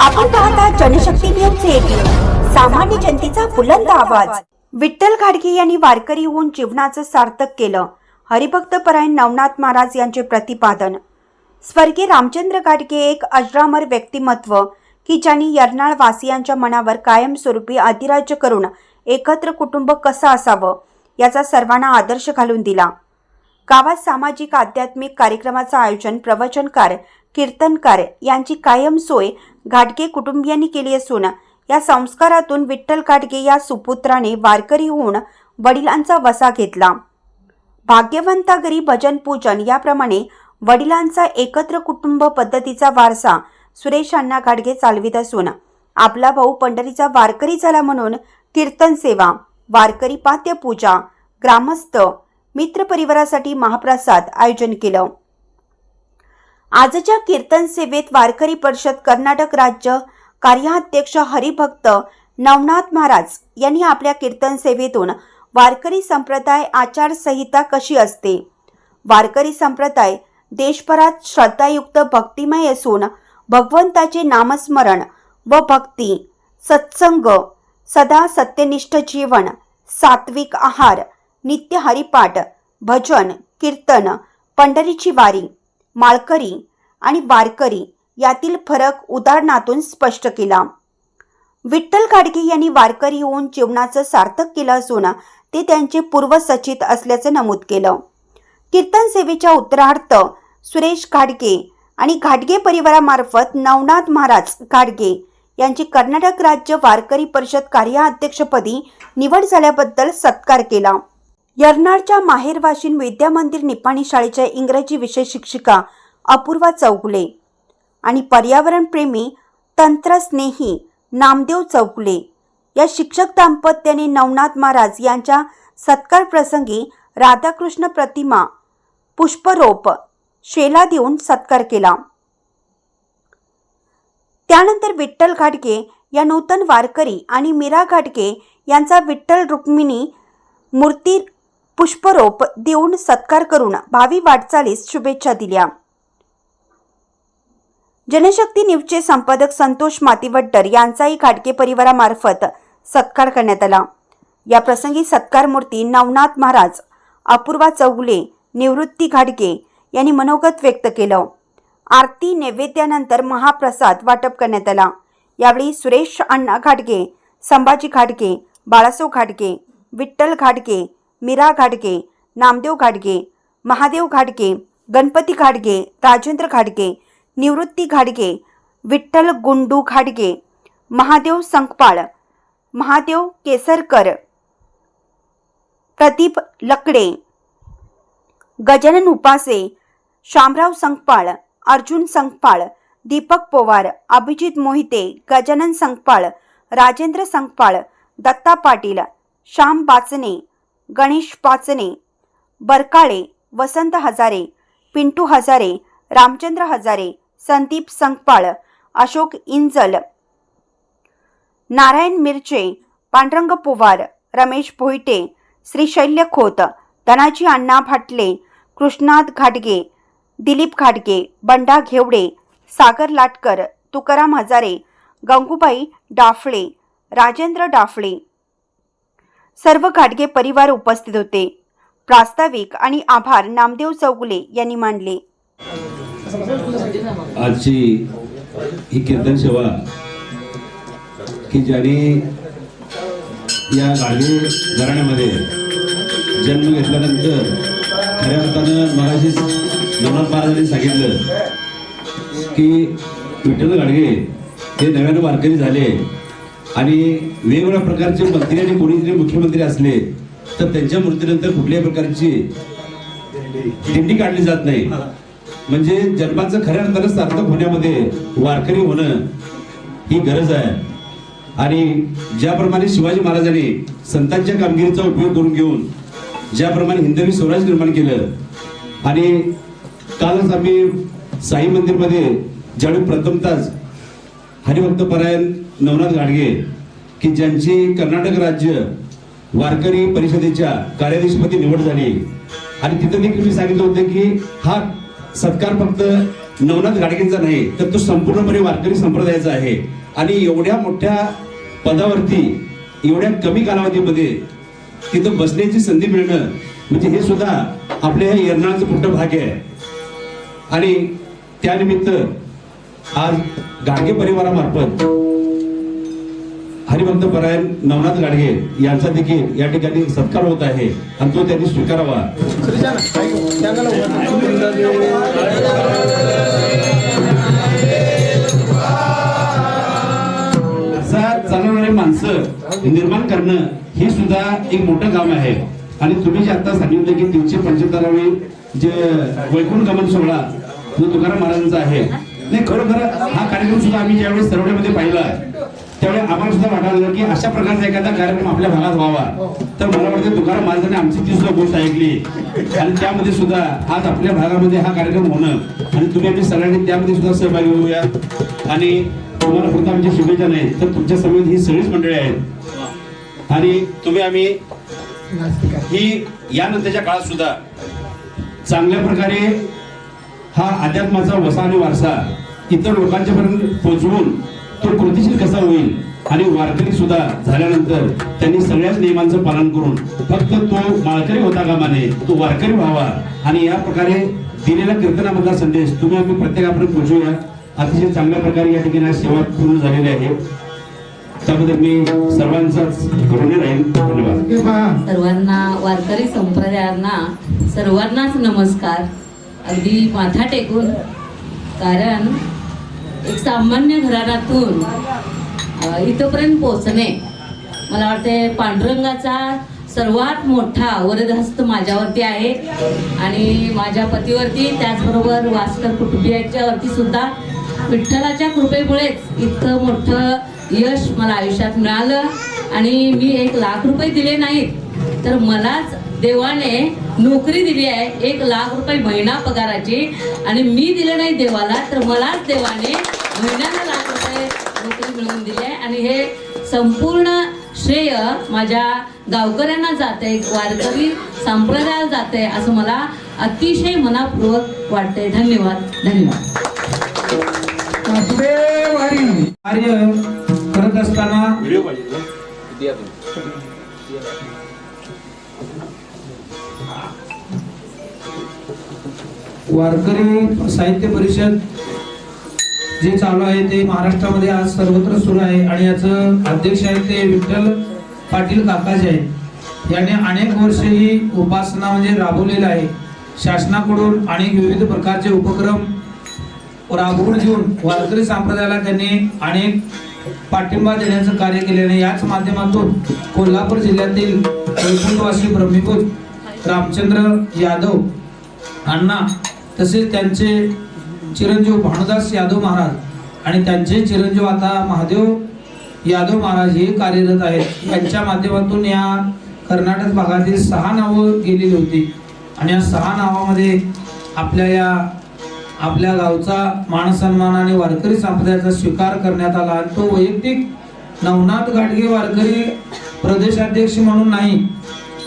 आपण पाहता Janshakti news eighteen सामान्य जनतेचा बुलंद आवाज. विठ्ठल घाडगे यांनी वारकरी होऊन जीवनाचं सार्थक केलं. हरिभक्त परायण नवनाथ महाराज यांचे प्रतिपादन. स्वर्गीय रामचंद्र घाटगे एक अजरामर व्यक्तिमत्व की ज्यांनी यरनाळ वासियांच्या मनावर कायमस्वरूपी अधिराज्य करून एकत्र कुटुंब कसं असावं याचा सर्वांना आदर्श घालून दिला. गावात सामाजिक आध्यात्मिक कार्यक्रमाचं आयोजन प्रवचनकार कीर्तनकार यांची कायम सोय घाटगे कुटुंबियांनी केली असून या संस्कारातून विठ्ठल घाटगे या सुपुत्राने वारकरी होऊन वडिलांचा वसा घेतला. भाग्यवंता घरी भजन पूजन याप्रमाणे वडिलांचा एकत्र कुटुंब पद्धतीचा वारसा सुरेश अण्णा घाटगे चालवित असून आपला भाऊ पंढरीचा वारकरी झाला म्हणून कीर्तन सेवा वारकरी पात्यपूजा ग्रामस्थ मित्रपरिवारासाठी महाप्रसाद आयोजन केलं. आजच्या कीर्तन सेवेत वारकरी परिषद कर्नाटक राज्य कार्याध्यक्ष हरिभक्त नवनाथ महाराज यांनी आपल्या कीर्तन सेवेतून वारकरी संप्रदाय आचारसंहिता कशी असते? वारकरी संप्रदाय देशभरात श्रद्धायुक्त भक्तिमय असून भगवंताचे नामस्मरण व भक्ती सत्संग सदा सत्यनिष्ठ जीवन सात्विक आहार नित्य हरिपाठ भजन कीर्तन पंढरीची वारी माळकरी आणि वारकरी यातील फरक उदाहरणातून स्पष्ट केला. विठ्ठल खाडगे यांनी वारकरी होऊन जीवनाचं सार्थक केलं असून ते त्यांचे पूर्वसचित असल्याचं नमूद केलं. कीर्तन सेवेच्या उत्तरार्थ सुरेश घाडगे आणि घाटगे परिवारामार्फत नवनाथ महाराज घाडगे यांची कर्नाटक राज्य वारकरी परिषद कार्याध्यक्षपदी निवड झाल्याबद्दल सत्कार केला. यरनाळच्या माहेरवाशीन विद्यामंदिर निपाणी शाळेच्या इंग्रजी विषय शिक्षिका अपूर्वा चौगुले आणि पर्यावरणप्रेमी तंत्रस्नेही नामदेव चौगुले. या शिक्षक दाम्पत्याने नवनाथ महाराज यांच्या सत्कार प्रसंगी राधाकृष्ण प्रतिमा पुष्परोप शेला देऊन सत्कार केला. त्यानंतर विठ्ठल घाटगे या नूतन वारकरी आणि मीरा घाटगे यांचा विठ्ठल रुक्मिणी मूर्ती पुष्परोप देऊन सत्कार करून भावी वाटचालीस शुभेच्छा दिल्या. जनशक्ती न्यूजचे संपादक संतोष मातीवट्टर यांचाही घाटगे परिवारामार्फत सत्कार करण्यात आला. या प्रसंगी सत्कार मूर्ती नवनाथ महाराज अपूर्वा चौगुले निवृत्ती घाटगे यांनी मनोगत व्यक्त केलं. आरती नैवेद्यानंतर महाप्रसाद वाटप करण्यात आला. यावेळी सुरेश अण्णा घाटगे संभाजी घाटगे बाळासो घाटगे विठ्ठल घाटगे मीरा घाटगे नामदेव घाटगे महादेव घाटगे गणपती घाटगे राजेंद्र घाटगे निवृत्ती घाटगे विठ्ठल गुंडू घाटगे महादेव संकपाळ महादेव केसरकर प्रदीप लकडे गजानन उपासे शामराव संकपाळ अर्जुन संकपाळ दीपक पोवार अभिजित मोहिते गजानन संकपाळ राजेंद्र संकपाळ दत्ता पाटील श्याम बाचने गणेश पाचने बरकाळे वसंत हजारे पिंटू हजारे रामचंद्र हजारे संदीप संकपाळ अशोक इंजल नारायण मिरचे पांडुरंग पोवार रमेश भोईटे श्रीशैल्य खोत धनाजी अण्णा भाटले कृष्णात घाटगे दिलीप घाटगे बंडा घेवडे सागर लाटकर तुकाराम हजारे गंगूबाई डाफळे राजेंद्र डाफळे सर्व घाटगे परिवार उपस्थित होते. प्रास्ताविक आणि आभार नामदेव चौगुले यांनी मांडले आजची ही कीर्तन सेवा की ज्याने या गाडगे घराण्यामध्ये जन्म घेतल्यानंतर खऱ्या अर्थानं मगाशीच नवनाथ महाराजांनी सांगितलं की विठ्ठल गाडगे हे नव्यानं वारकरी झाले. आणि वेगवेगळ्या प्रकारचे मंत्री आणि कोणी जरी मुख्यमंत्री असले तर त्यांच्या मृत्यूनंतर कुठल्याही प्रकारची दिंडी काढली जात नाही. म्हणजे जन्माचं खऱ्या अर्थानं सार्थक होण्यामध्ये वारकरी होणं ही गरज आहे. आणि ज्याप्रमाणे शिवाजी महाराजांनी संतांच्या कामगिरीचा उपयोग करून घेऊन ज्याप्रमाणे हिंदवी स्वराज्य निर्माण केलं आणि कालच आम्ही साई मंदिरमध्ये ज्यावेळी प्रथमताच हरिभक्त परायण नवनाथ गाडगे की ज्यांची कर्नाटक राज्य वारकरी परिषदेच्या कार्याधीशपदी निवड झाली. आणि तिथं देखील मी सांगितलं होतं की हा सत्कार फक्त नवनाथ गाडगेंचा नाही तर तो संपूर्णपणे वारकरी संप्रदायाचा आहे. आणि एवढ्या मोठ्या पदावरती एवढ्या कमी कालावधीमध्ये तिथं बसण्याची संधी मिळणं म्हणजे हे सुद्धा आपल्या या यरणाचं मोठं भाग्य आहे. आणि त्यानिमित्त आज गाडगे परिवारामार्फत हरिभक्त परायण नवनाथ गाडगे यांचा देखील या ठिकाणी सत्कार होत आहे आणि तो त्यांनी स्वीकारावा. चालवणारे चालवणारी माणसं निर्माण करणं हे सुद्धा एक मोठं काम आहे. आणि तुम्ही जे आता सांगितलं की तीनशे पंच्याहत्तरावी जे वैकुंठ गमन सोहळा जो तुकाराम महाराजांचा आहे नाही खरोखर हा कार्यक्रम सुद्धा आम्ही ज्यावेळेस सरवड्यामध्ये पाहिला त्यावेळी आम्हाला सुद्धा वाटायला की अशा प्रकारचा एखादा कार्यक्रम आपल्या भागात व्हावा. तर मला वाटतं तुकाराम महाराजांनी आमची ती सुद्धा गोष्ट ऐकली. आणि त्यामध्ये सुद्धा आज आपल्या भागामध्ये हा कार्यक्रम होणं. आणि तुम्ही आम्ही सगळ्यांनी त्यामध्ये सुद्धा सहभागी होऊया. आणि तुम्हाला फक्त आमची शुभेच्छा नाही तर तुमच्या समेत ही सगळीच मंडळी आहेत. आणि तुम्ही आम्ही ही यानंतरच्या काळात सुद्धा चांगल्या प्रकारे हा अध्यात्माचा वसा आणि वारसा इतर लोकांच्या पर्यंत पोहोचवून तो कृतीशील कसा होईल आणि वारकरी सुद्धा झाल्यानंतर त्यांनी सगळ्याच नियमांचं पालन करून फक्त तो माळकरी होता कामा नये तो वारकरी व्हावा. आणि या प्रकारे दिलेला कीर्तनामधला संदेश तुम्ही आम्ही प्रत्येकापर्यंत पोहोचूया अतिशय चांगल्या प्रकारे या ठिकाणी सेवा पूर्ण झालेली आहे. त्याबद्दल मी सर्वांचाच ऋणी राहील धन्यवाद. सर्वांना वारकरी संप्रदायांना सर्वांनाच नमस्कार. अगदी माथा टेकून कारण एक सामान्य घराण्यातून इथंपर्यंत इथपर्यंत पोचणे मला वाटते पांडुरंगाचा सर्वात मोठा वरदहस्त माझ्यावरती आहे. आणि माझ्या पतीवरती त्याचबरोबर वास्कर कुटुंबियांच्या वरती सुद्धा विठ्ठलाच्या कृपेमुळेच इतकं मोठं यश मला आयुष्यात मिळालं. आणि मी एक लाख रुपये दिले नाहीत तर मलाच देवाने नोकरी दिली आहे. एक लाख रुपये महिना पगाराची. आणि मी दिलं नाही देवाला तर मलाच देवाने महिन्याला लाख रुपये नोकरी मिळवून दिली आहे. आणि हे संपूर्ण श्रेय माझ्या गावकऱ्यांना जाते वारकरी संप्रदायाला जाते असं मला अतिशय मनापूर्वक वाटते धन्यवाद. धन्यवाद. कार्य करत असताना वारकरी साहित्य परिषद जे चालू आहे ते महाराष्ट्रामध्ये आज सर्वत्र सुरू आहे आणि याचं अध्यक्ष आहे ते विठ्ठल पाटील काकाजी आहे याने अनेक वर्ष ही उपासना म्हणजे राबवलेलं आहे शासनाकडून अनेक विविध प्रकारचे उपक्रम राबवून घेऊन वारकरी संप्रदायाला त्यांनी अनेक पाठिंबा देण्याचं कार्य केलेलं याच माध्यमातून कोल्हापूर जिल्ह्यातील वैकुंठवासी ब्रह्मीपूत रामचंद्र यादव अण्णा तसेच त्यांचे चिरंजीव भानुदास यादव महाराज आणि त्यांचे चिरंजीव आता महादेव यादव महाराज हे कार्यरत आहेत. यांच्या माध्यमातून या कर्नाटक भागातील सहा नावं गेलेली होती. आणि या सहा नावामध्ये आपल्या या आपल्या गावचा मानसन्मान आणि वारकरी संप्रदायाचा स्वीकार करण्यात आला. आणि तो वैयक्तिक नवनाथ गाडगे वारकरी प्रदेशाध्यक्ष म्हणून नाही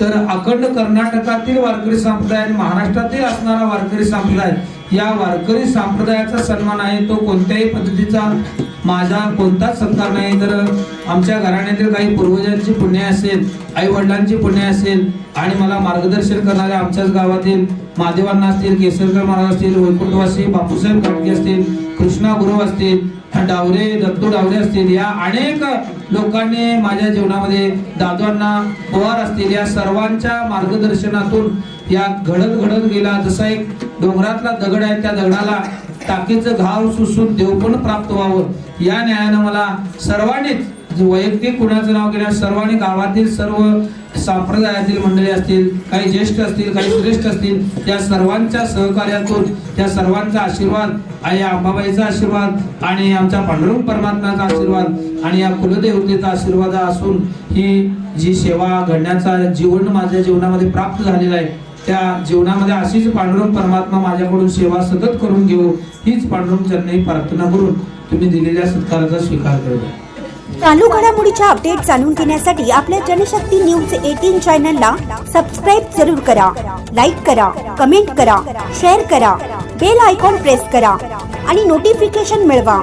तर अखंड कर्नाटकातील वारकरी संप्रदाय आणि महाराष्ट्रातील असणारा वारकरी संप्रदाय या वारकरी संप्रदायाचा सन्मान आहे तो कोणत्याही पद्धतीचा माझा कोणताच सत्कार नाही. तर आमच्या घराण्यातील काही पूर्वजांची पुण्य असेल आई वडिलांची पुण्य असेल आणि मला मार्गदर्शन करणाऱ्या आमच्याच गावातील महादेवांना असतील केसरकर महाराज असतील वैकुंठवासी बापूसाहेब काटके असतील कृष्णा गुरु असतील डावरे दत्तू डावरे असतील या अनेक लोकांनी माझ्या जीवनामध्ये दादांना पवार असतील या सर्वांच्या मार्गदर्शनातून या घडत घडत गेला. जसा एक डोंगरातला दगड आहे त्या दगडाला टाकीचं घाव सुसून देव पण प्राप्त व्हावं. या न्यायानं मला सर्वांनीच वैयक्तिक कुणाचं नाव घेण्यास सर्वांनी गावातील सर्व संप्रदायातील मंडळी असतील काही ज्येष्ठ असतील काही श्रेष्ठ असतील त्या सर्वांच्या सहकार्यातून त्या सर्वांचा आशीर्वाद आणि या अंबाबाईचा आशीर्वाद आणि आमच्या पांडुरंग परमात्म्याचा आशीर्वाद आणि या कुलदेवतेचा आशीर्वाद असून ही जी सेवा घडण्याचा जीवन माझ्या जीवनामध्ये प्राप्त झालेला आहे त्या जीवनामध्ये अशीच पांडुरंग परमात्मा माझ्याकडून सेवा सतत करून घेऊ हीच पांडुरंग चरणी प्रार्थना करून तुम्ही दिलेल्या सत्काराचा स्वीकार करूया. चालू घडामोडीच्या अपडेट जाणून घेण्यासाठी आपल्या जनशक्ती न्यूज एटीन चॅनलला सबस्क्राईब जरूर करा लाईक करा कमेंट करा शेअर करा बेल आयकॉन प्रेस करा आणि नोटिफिकेशन मिळवा.